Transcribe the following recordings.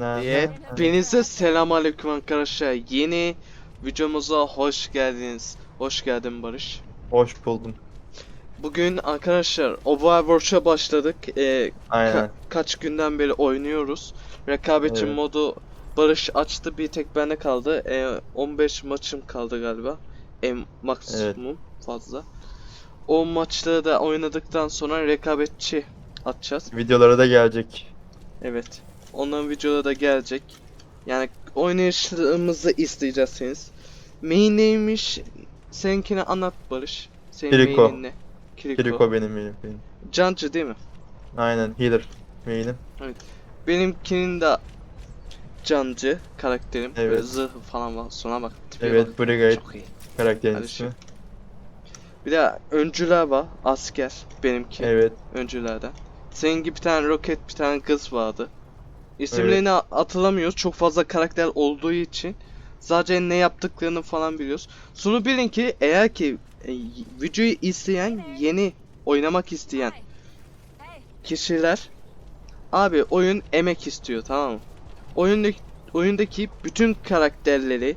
Evet, Hepinize selamünaleyküm arkadaşlar. Yeni videomuza hoş geldiniz. Hoş geldin Barış. Hoş buldum. Bugün arkadaşlar Overwatch'a başladık. Ee, Aynen. ka- kaç günden beri oynuyoruz. Rekabetçi Evet. modu Barış açtı. Bir tek bende kaldı. Ee, 15 maçım kaldı galiba. En maksimum fazla. O maçları da oynadıktan sonra rekabetçi atacağız. Videolara da gelecek. Evet. Onların videoları da gelecek. Yani oynayışlarımızı isteyeceksiniz. Main neymiş? Seninkini anlat Barış. Senin Kiriko. mainin ne? Kiriko. Kiriko benim benim. benim. Cancı değil mi? Aynen healer. Main'im. Benimkinin de Cancı karakterim. Evet. Böyle zırhı falan var. Sona bak. tipe Evet bak. Brigade Çok iyi. karakterin ismi. Bir de öncüler var. Asker benimki. Evet. öncülerden. Senin gibi bir tane roket, bir tane kız vardı. İsimlerini hatırlamıyoruz. Çok fazla karakter olduğu için sadece ne yaptıklarını falan biliyoruz. Şunu bilin ki eğer ki e, videoyu izleyen, yeni oynamak isteyen kişiler abi oyun emek istiyor tamam mı? Oyundaki, oyundaki bütün karakterleri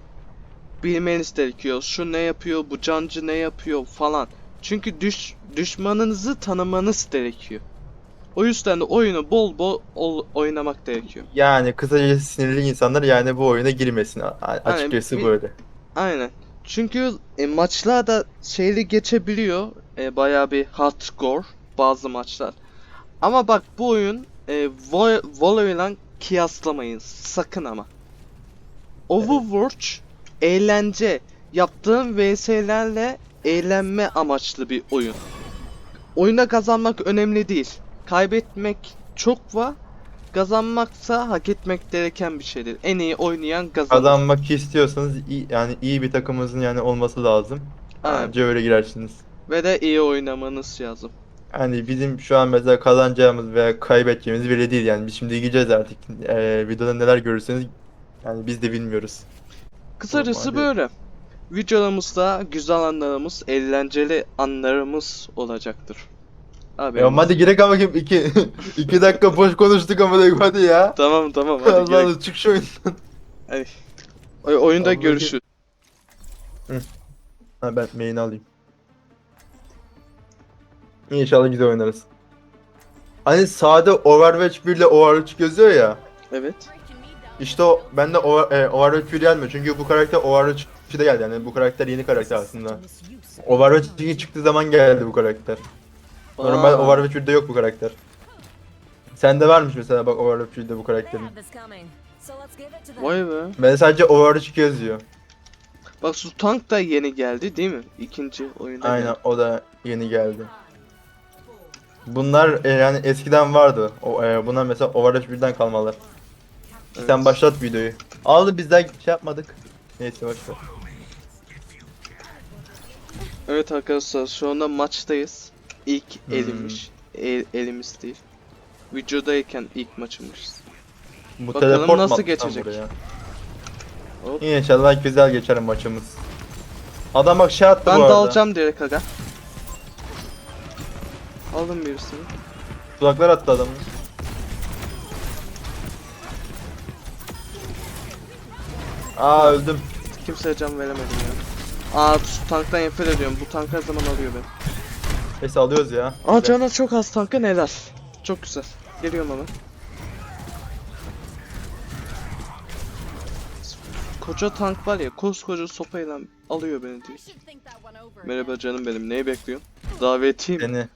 bilmeniz gerekiyor. Şu ne yapıyor, bu cancı ne yapıyor falan. Çünkü düş, düşmanınızı tanımanız gerekiyor. O yüzden de oyunu bol bol ol- oynamak gerekiyor. Yani kısaca sinirli insanlar yani bu oyuna girmesin. Açıkçası bir- böyle. Aynen. Çünkü e, maçlar da şeyli geçebiliyor. E, bayağı bir hardcore bazı maçlar. Ama bak bu oyun e, Vo- Valorant kıyaslamayın sakın ama. Overwatch eğlence yaptığın VS'lerle eğlenme amaçlı bir oyun. Oyunda kazanmak önemli değil. Kaybetmek çok var. Kazanmaksa hak etmek gereken bir şeydir. En iyi oynayan kazanır. Kazanmak istiyorsanız iyi, yani iyi bir takımınızın yani olması lazım. Aynen. Öyle girersiniz. Ve de iyi oynamanız lazım. Yani bizim şu an mesela kazanacağımız veya kaybedeceğimiz belli değil yani biz şimdi gideceğiz artık. Ee, videoda neler görürseniz yani biz de bilmiyoruz. Kısacası Normal. böyle. Videolarımızda güzel anlarımız, eğlenceli anlarımız olacaktır. Abi. Ya hadi girek ama kim iki, iki dakika boş konuştuk ama da hadi ya. Tamam tamam hadi Allah. Allah çık şu oyundan. Oy- oyunda Vallahi- görüşürüz. Ha ben main'i alayım. İnşallah güzel oynarız. Hani sade Overwatch 1 ile Overwatch gözüyor ya. Evet. İşte o bende Over, e, Overwatch 1 gelmiyor çünkü bu karakter Overwatch 2'de geldi yani bu karakter yeni karakter aslında. Overwatch 2 çıktığı zaman geldi bu karakter. Normal Aa, Overwatch 1'de yok bu karakter. Sende varmış mesela bak Overwatch 1'de bu karakterin. Vay be. Ben sadece Overwatch 2 yazıyor. Bak şu tank da yeni geldi değil mi? İkinci oyunda Aynen geldi. o da yeni geldi. Bunlar e, yani eskiden vardı. O, e, bunlar mesela Overwatch 1'den kalmalar. Sen Evet. başlat videoyu. Aldı bizden şey yapmadık. Neyse başla. Evet arkadaşlar şu anda maçtayız. İlk Hmm. elimmiş. El, elimiz değil. Videodayken ilk maçımız. Bu Bakalım teleport mu nasıl attı lan geçecek? buraya? Hop. İnşallah güzel geçer maçımız. Adam bak şey attı Ben bu arada. alacağım direkt aga. Aldım birisini. Kulaklar attı adamı. Aa öldüm. Kimseye can veremedim ya. Aa şu tanktan nefret ediyorum. Bu tank her zaman alıyor beni. Neyse alıyoruz ya. Aa Güzel. canı çok az tankın helal. Çok güzel. Geliyorum hemen. Koca tank var ya koskoca sopayla alıyor beni diye. Merhaba canım benim neyi bekliyorsun? Davetiyim. Seni.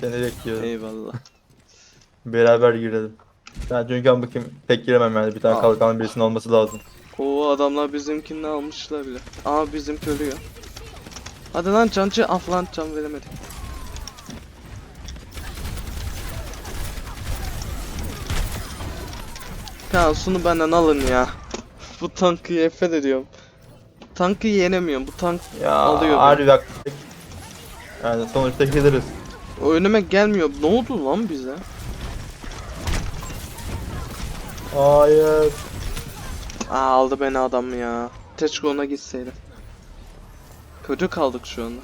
Seni bekliyorum. Eyvallah. Beraber girelim. Ben çünkü bakayım tek giremem yani bir tane Aa. kalkanın birisinin olması lazım. Oo adamlar bizimkini almışlar bile. Aa bizimki ölüyor. Hadi lan cancı af lan can veremedik. Ya şunu benden alın ya. Bu tankı nefret ediyorum. Tankı yenemiyorum. Bu tank Ya Alıyor harbi bak. Yani sonuçta geliriz. o önüme gelmiyor. Ne oldu lan bize? Hayır. Aa aldı beni adam ya. Keşke ona gitseydim. Kötü kaldık şu anda.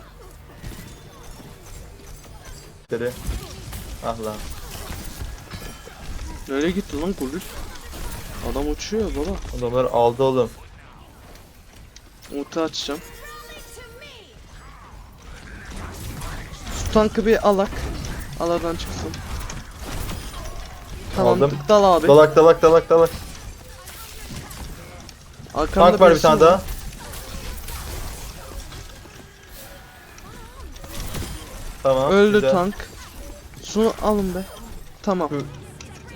Deri. Ah lan. Nereye gitti lan polis? Adam uçuyor baba. Adamlar aldı oğlum. Ulti açacağım. Şu tankı bir alak. Aladan çıksın. Tamam Aldım. dal abi. Dalak dalak dalak dalak. Arkamda Tank var bir birisi tane daha. Tamam. Öldü güzel. tank. Şunu alın be. Tamam. Hı.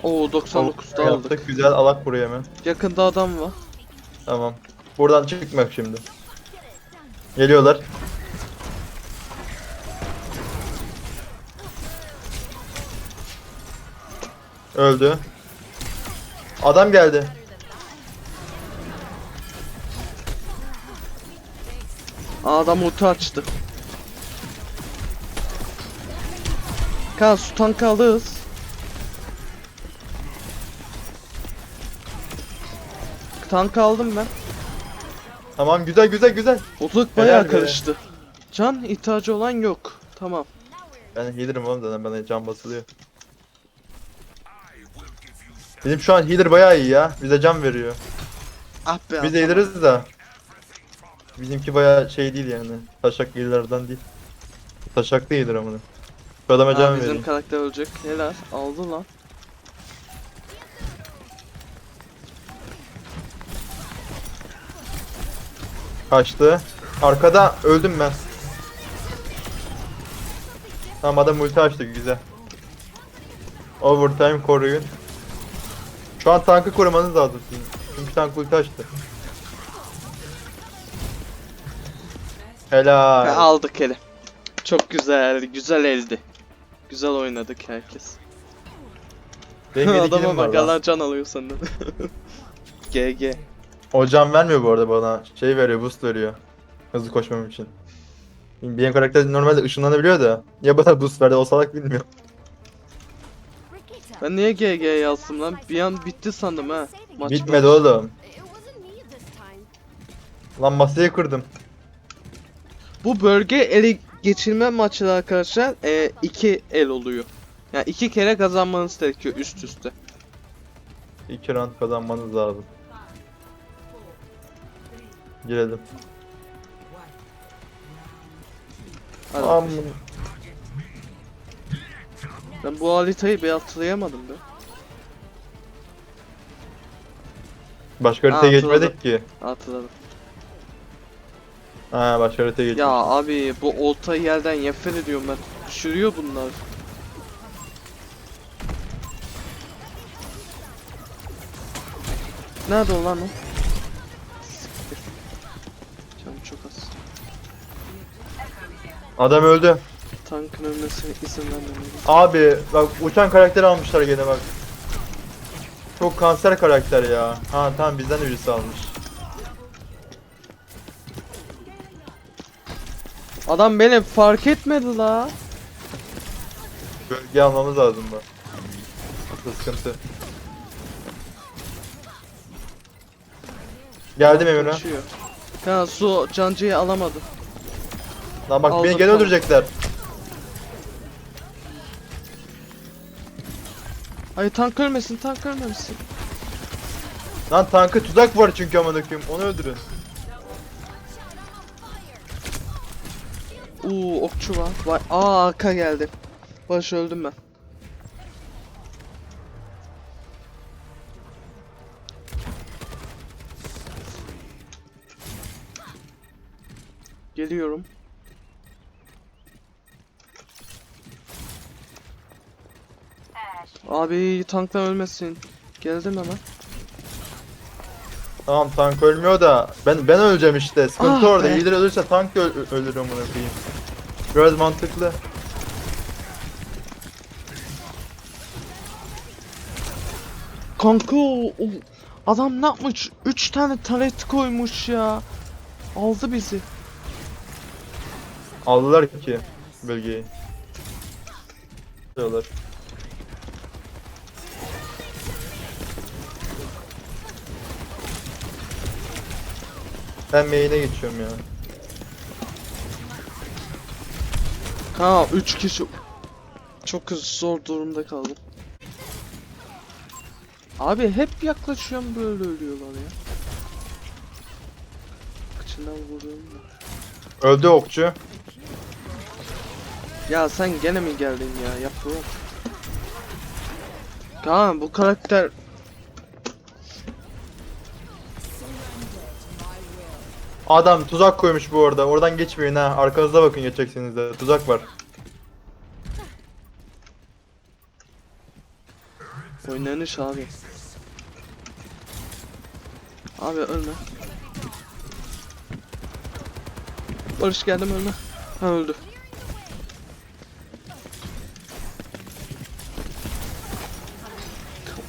Oo 99 da aldık. Yaptık güzel alak buraya hemen. Yakında adam var. Tamam. Buradan çıkmak şimdi. Geliyorlar. Öldü. Adam geldi. Adam ulti açtı. Kan su tankı alırız. Tankı aldım ben. Tamam güzel güzel güzel. Ortalık Helal bayağı be. karıştı. Can ihtiyacı olan yok. Tamam. Ben healer'ım oğlum zaten bana can basılıyor. Benim şu an healer bayağı iyi ya. Bize can veriyor. Ah be. Biz de adam. healer'ız da. Bizimki bayağı şey değil yani. Taşak healer'lardan değil. Taşak healer amına. Şu adama Aa, can bizim vereyim. karakter ölecek. Helal. Aldı lan. Kaçtı. Arkada öldüm ben. Tamam adam ulti açtı güzel. Overtime koruyun. Şu an tankı korumanız lazım. sizin. Çünkü tank ulti açtı. Helal. Ha, aldık hele. Çok güzel. Güzel eldi. Güzel oynadık herkes. Yedi Adama bak. Allah can alıyor senden. GG. O can vermiyor bu arada bana. Şey veriyor, boost veriyor. Hızlı koşmam için. Benim karakter normalde ışınlanabiliyor da. Ya bana boost verdi o salak bilmiyor. Ben niye GG yazdım lan? Bir an bitti sandım ha. Maç Bitmedi oğlum. This time. Lan masayı kırdım. Bu bölge ele geçirme maçları arkadaşlar e, iki el oluyor. Yani iki kere kazanmanız gerekiyor üst üste. İki round kazanmanız lazım. Girelim. Hadi. Aman. Ben bu haritayı bir hatırlayamadım be. Başka Ha, haritaya hatırladım. geçmedik ki. Hatırladım. Ha başka haritaya geçtik. Ya abi bu olta yerden nefret ediyorum ben. Düşürüyor bunlar. Nerede o lan o? Adam öldü. Tankın ölmesine izin vermemeliyim. Abi bak uçan karakteri almışlar gene bak. Çok kanser karakter ya. Ha tamam bizden de birisi almış. Adam beni fark etmedi la. Bölge almamız lazım bu. Bu sıkıntı. Geldim Emirhan. Kaçıyor. Ha su cancıyı alamadı. Lan bak beni gene öldürecekler. Hayır tank ölmesin tank ölmesin. Lan tankı tuzak var çünkü amına koyayım. Onu öldürün. Uuu okçu var. Vay aa arka geldi. Baş öldüm ben. Geliyorum. Abi tanktan ölmesin. Geldim hemen. Tamam tank ölmüyor da ben ben öleceğim işte. Sıkıntı Ah orada. be. İyileri ölürse tank öl- ölür amına koyayım. Biraz mantıklı. Kanka o- o- adam ne yapmış? 3 tane taret koymuş ya. Aldı bizi. Aldılar ki bölgeyi. Diyorlar. Ben main'e geçiyorum ya. Ha 3 kişi çok zor durumda kaldım. Abi hep yaklaşıyorum böyle ölüyorlar ya. Kıçından vuruyorum da. Öldü okçu. Ya sen gene mi geldin ya? Yapma. Kaan bu karakter Adam tuzak koymuş bu arada. Oradan geçmeyin ha. Arkanıza bakın geçeceksiniz de. Tuzak var. oynanış abi. Abi ölme. Barış geldim ölme. Ha öldü.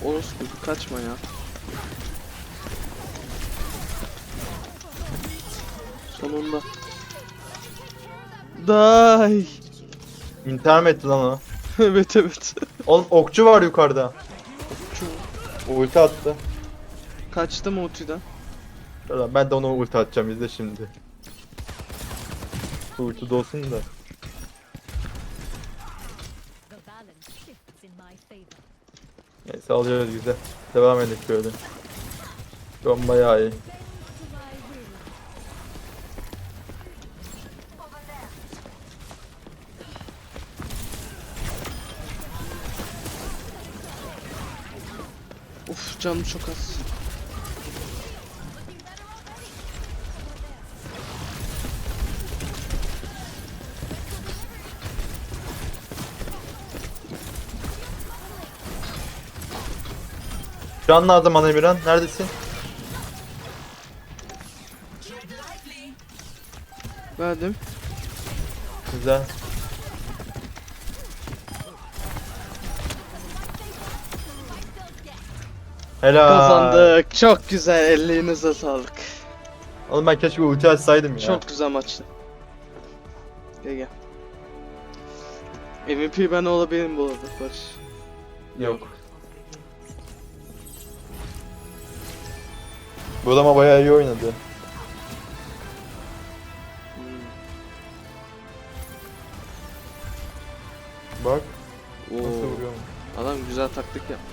Orospu kaçma ya. Sonunda. Day. İntihar mı etti lan o? evet evet. Oğlum okçu var yukarıda. Ulti attı. Kaçtım ultiden. Dur, Ben de ona ulti atacağım izle şimdi. Ulti dolsun da. Neyse alıyoruz güzel. Devam edelim şöyle. Şu an bayağı iyi. Canım çok az. Can lazım bana Emirhan. Neredesin? Verdim. Güzel. Helal. Kazandık. Çok güzel. Ellerinize sağlık. Oğlum ben keşke ulti açsaydım ya. Çok güzel maçtı. Gel gel. MVP ben olabilirim bu arada Barış. Yok. Bu adama bayağı iyi oynadı. Hmm. Bak Oo. nasıl vuruyor. Adam güzel taktik yapmış.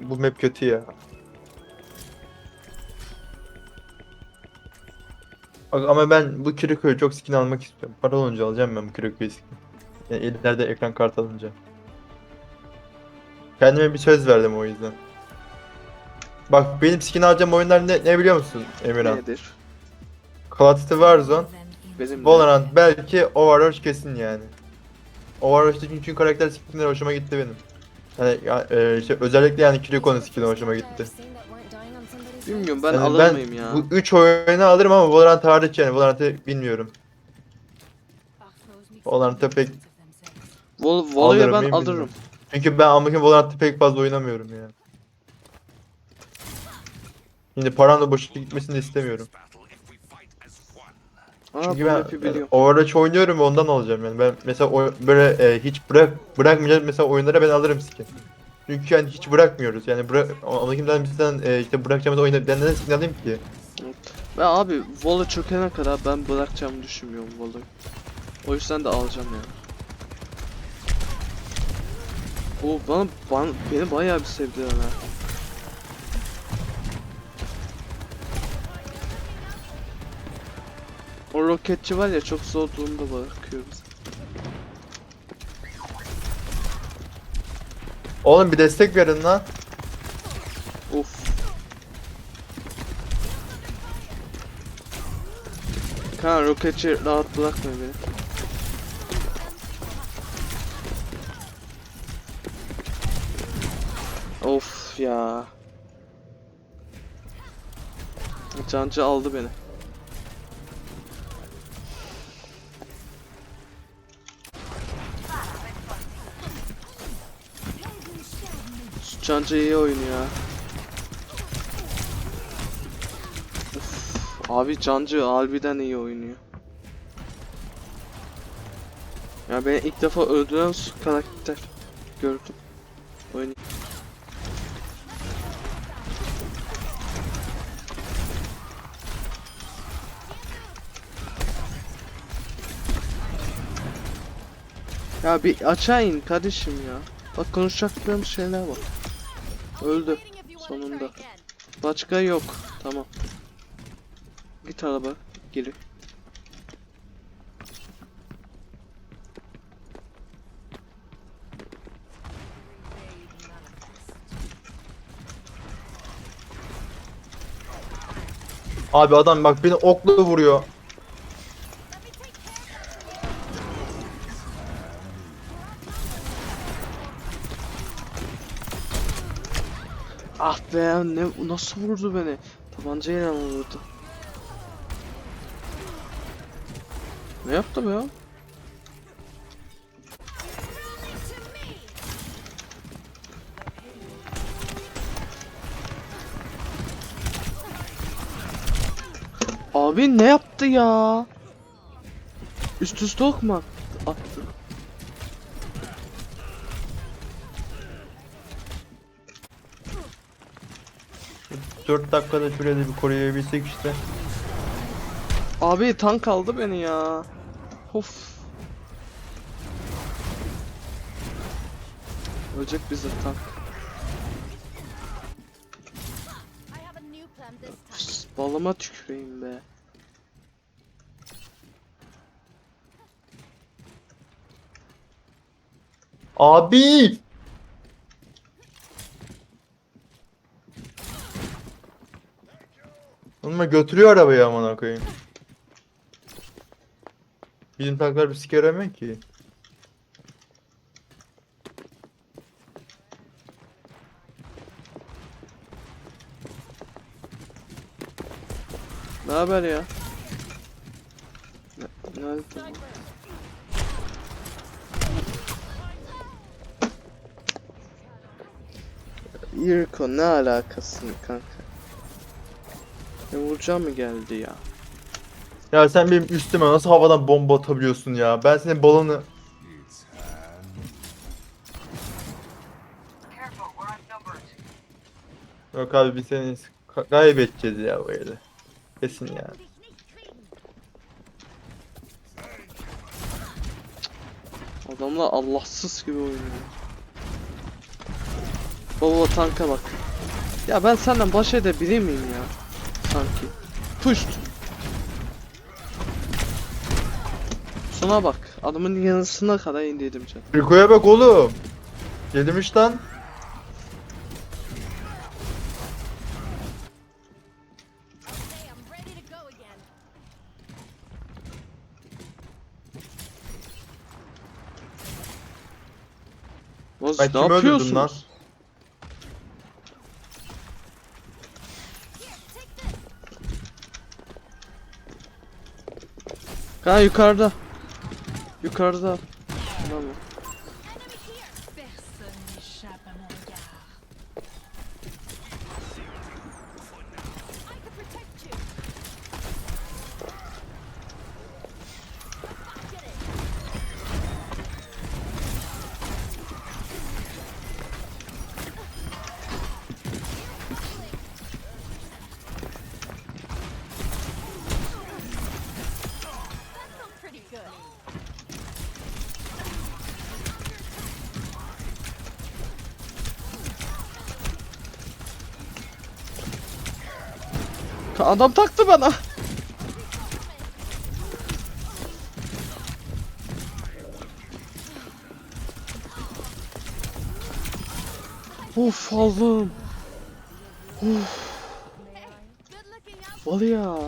Bu map kötü ya. Bak ama ben bu Kiriko'yu çok skin almak istiyorum. Para olunca alacağım ben bu Kiriko'yu skin. Yani ileride ekran kartı alınca. Kendime bir söz verdim o yüzden. Bak benim skin alacağım oyunlar ne, ne biliyor musun Emirhan? Nedir? Call of Duty Warzone, Benim. Valorant belki Overwatch kesin yani. Overwatch'ta çünkü karakter skinleri hoşuma gitti benim. Yani ya, e, işte özellikle yani Kiriko'nun skini hoşuma gitti. Bilmiyorum ben Yani alır mıyım ya? Bu 3 oyunu alırım ama Valorant hariç yani Valorant'ı bilmiyorum. Valorant'ta pek Vol alırım, ben mıyım alırım. bilmiyorum. çünkü ben Amerikan Valorant'ta pek fazla oynamıyorum yani. Şimdi param da boşa gitmesini de istemiyorum. Çünkü bu ben map'i biliyorum. Overwatch oynuyorum ondan alacağım yani. Ben mesela o, böyle e, hiç bırak bırakmayacağım mesela oyunlara ben alırım skin. Çünkü yani hiç bırakmıyoruz yani bırak Amerikan'dan bizden e, işte bırakacağımız oyunu ben neden skin alayım ki? Ve abi Volo çökene kadar ben bırakacağımı düşünmüyorum Volo'yu. O yüzden de alacağım yani. O bana, bana beni bayağı bir sevdiler ha. O roketçi var ya çok zor durumda bırakıyor bizi. Oğlum bir destek verin lan. Of. Kaan roketçi rahat bırakma beni. Of ya. Cancı aldı beni. Canca iyi oyun ya. Uf, abi Cancı harbiden iyi oynuyor. Ya ben ilk defa öldüren karakter gördüm. Oyun. Ya bir aşağı kardeşim ya. Bak konuşacaklarım şeyler var. Öldü. Sonunda. Başka yok. Tamam. Git araba. Geri. Abi adam bak beni okla vuruyor. Ah be ne nasıl vurdu beni? Tabancayla mı vurdu? Ne yaptım ya? Abi ne yaptı ya? Üst üste ok 4 dakikada şuraya da bir koruyabilsek işte. Abi tank aldı beni ya. Of. Ölecek bizi tank. Pıs, balama tüküreyim be. Abi! Onunla götürüyor arabayı amına koyayım. Bizim tanklar bir sike yaramıyor ki. Ne haber ya? Ne, nerede tamam. Yurko ne alakası kanka? Ne vuracağım mı geldi ya? Ya sen benim üstüme nasıl havadan bomba atabiliyorsun ya? Ben senin balonu... Yok abi biz seni ka- kaybedeceğiz ya böyle. Kesin ya. Adamlar Allahsız gibi oynuyor. Baba tanka bak. Ya ben senden baş edebilir miyim ya? Sanki. Puşt. Sona bak. Adamın yanısına kadar indirdim can. Riko'ya bak oğlum. Gelmiş lan. Boz Ben ne kimi öldürdüm yapıyorsunuz? lan? Ha yukarıda. Yukarıda. Tamam. Adam taktı bana. Of Allah'ım. Out. Vallahi ya.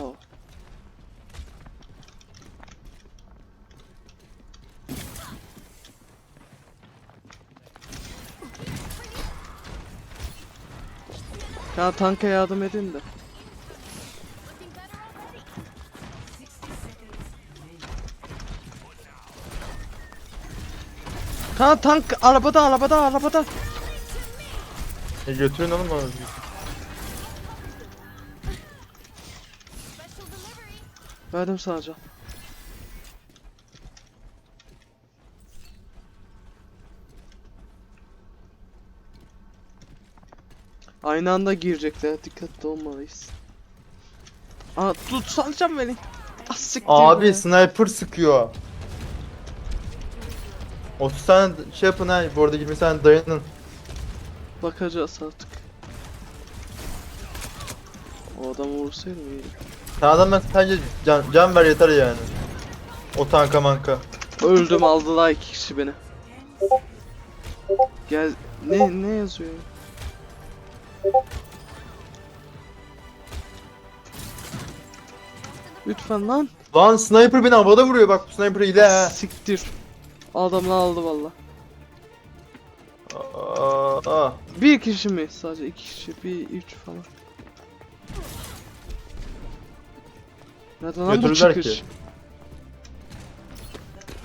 Ya tanka yardım edin de. Ha tank arabada arabada arabada. E götürün oğlum delivery. Verdim sana Aynı anda girecekler. Dikkatli olmalıyız. Aa tut salacağım beni. Ah siktir Abi be. sniper sıkıyor. 30 tane şey yapın ha. Bu arada 20 tane dayanın. Bakacağız artık. O adamı vursaydım iyiydi. Sen adamdan sadece can, can ver yeter yani. O tanka manka. Öldüm aldılar iki kişi beni. Gel ne ne yazıyor? Lütfen lan. Lan sniper beni havada vuruyor bak bu sniper hile ha. Siktir. Adamla aldı valla. Aa, aa. Bir kişi mi? Sadece iki kişi. Bir, üç falan. Nereden lan bu Götürdüler çıkış? ki.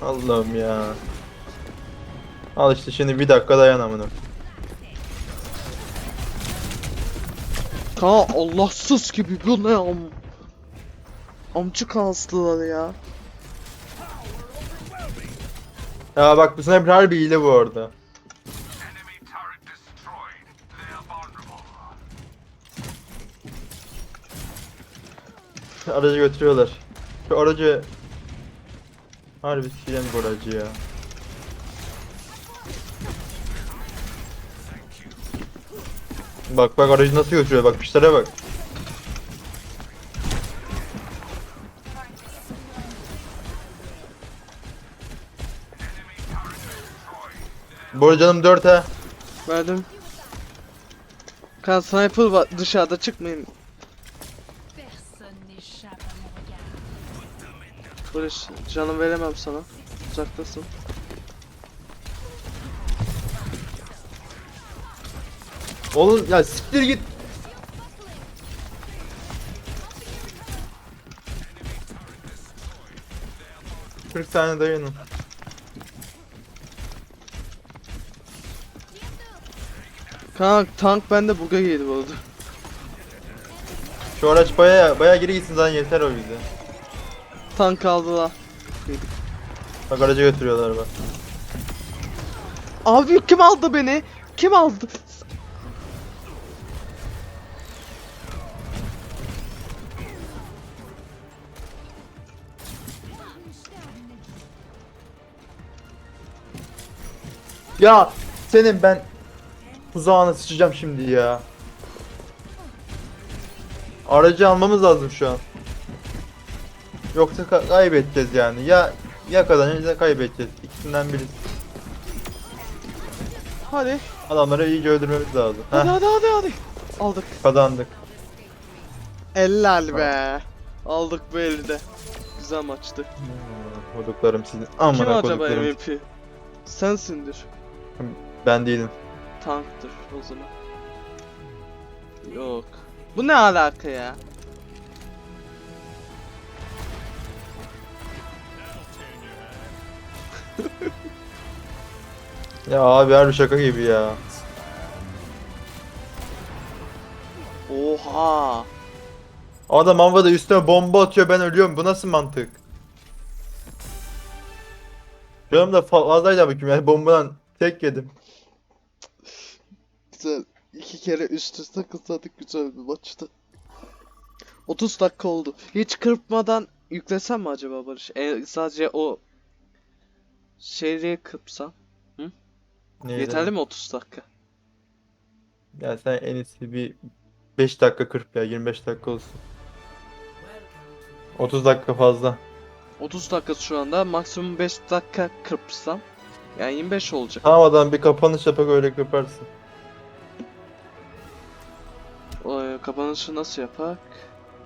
Allah'ım ya. Al işte şimdi bir dakika dayan amına. Ka Allahsız gibi bu ne am? Amcık astılar ya. Ya bak bu sniper harbi hile bu arada. Aracı götürüyorlar. Şu aracı... Harbi sikeceğim bu aracı ya. Bak bak aracı nasıl götürüyor bak pişlere bak. Bu arada canım 4 ha. Verdim. Kan sniper var dışarıda çıkmayın. Barış canım veremem sana. Uzaktasın. Oğlum ya siktir git. Kırk tane dayanın. Kanka tank bende buga girdi bu arada. Şu araç baya baya geri gitsin zaten yeter o bize. Tank aldılar. Bak aracı götürüyorlar bak. Abi kim aldı beni? Kim aldı? Ya senin ben tuzağına sıçacağım şimdi ya. Aracı almamız lazım şu an. Yoksa ka- kaybedeceğiz yani. Ya ya kazanacağız ya kaybedeceğiz. İkisinden birisi. Hadi. Adamları iyice öldürmemiz lazım. Hadi Heh, hadi hadi hadi. Aldık. kazandık. Helal be. Aldık bu elde. Güzel maçtı. Hmm, Koduklarım sizin. Kim Amına acaba koduklarım. MVP? Sensindir. Ben değilim. Tanktır o zaman. Yok. Bu ne alaka ya? Ya abi harbi şaka gibi ya. Oha. Adam havada üstüme bomba atıyor ben ölüyorum. Bu nasıl mantık? Canım da fa- fazlaydı bakayım yani bombadan tek yedim. Güzel. İki kere üst üste kızladık güzel bir maçtı. 30 dakika oldu. Hiç kırpmadan yüklesem mi acaba Barış? E, sadece o şeyleri kırpsam. Neydi? Yeterli mi 30 dakika? Ya sen en iyisi bir 5 dakika kırp ya 25 dakika olsun. 30 dakika fazla. 30 dakika şu anda. Maksimum 5 dakika kırpsam. Yani 25 olacak. Tamam adam bir kapanış yapak öyle kırparsın. O, e, kapanışı nasıl yapak?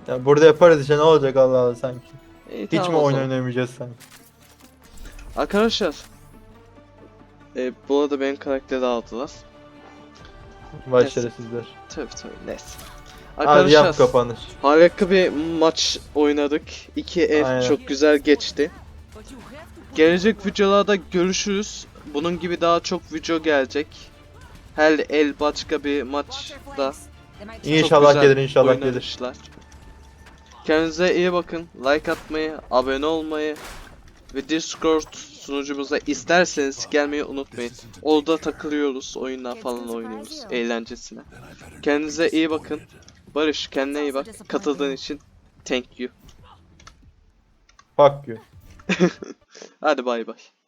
Ya burada yaparız işte ne olacak Allah Allah sanki. İyi, Hiç tamam mi o oyun zaman. oynayamayacağız sanki? Arkadaşlar. E, bu arada benim karakteri aldılar. Vay Neyse. şerefsizler. Tabii tabii neyse. Hadi yap Arkadaşlar kapanış. harika bir maç oynadık. İki el Aynen. çok güzel geçti. Gelecek videolarda görüşürüz. Bunun gibi daha çok video gelecek. Her el başka bir maçta İnşallah gelir inşallah gelir. oynanışlar. Kendinize iyi bakın. Like atmayı, abone olmayı ve Discord sunucumuza isterseniz gelmeyi unutmayın. Orada takılıyoruz, oyunlar falan oynuyoruz eğlencesine. Kendinize iyi bakın. Barış kendine iyi bak. Katıldığın için thank you. Fuck you. Hadi bay bay.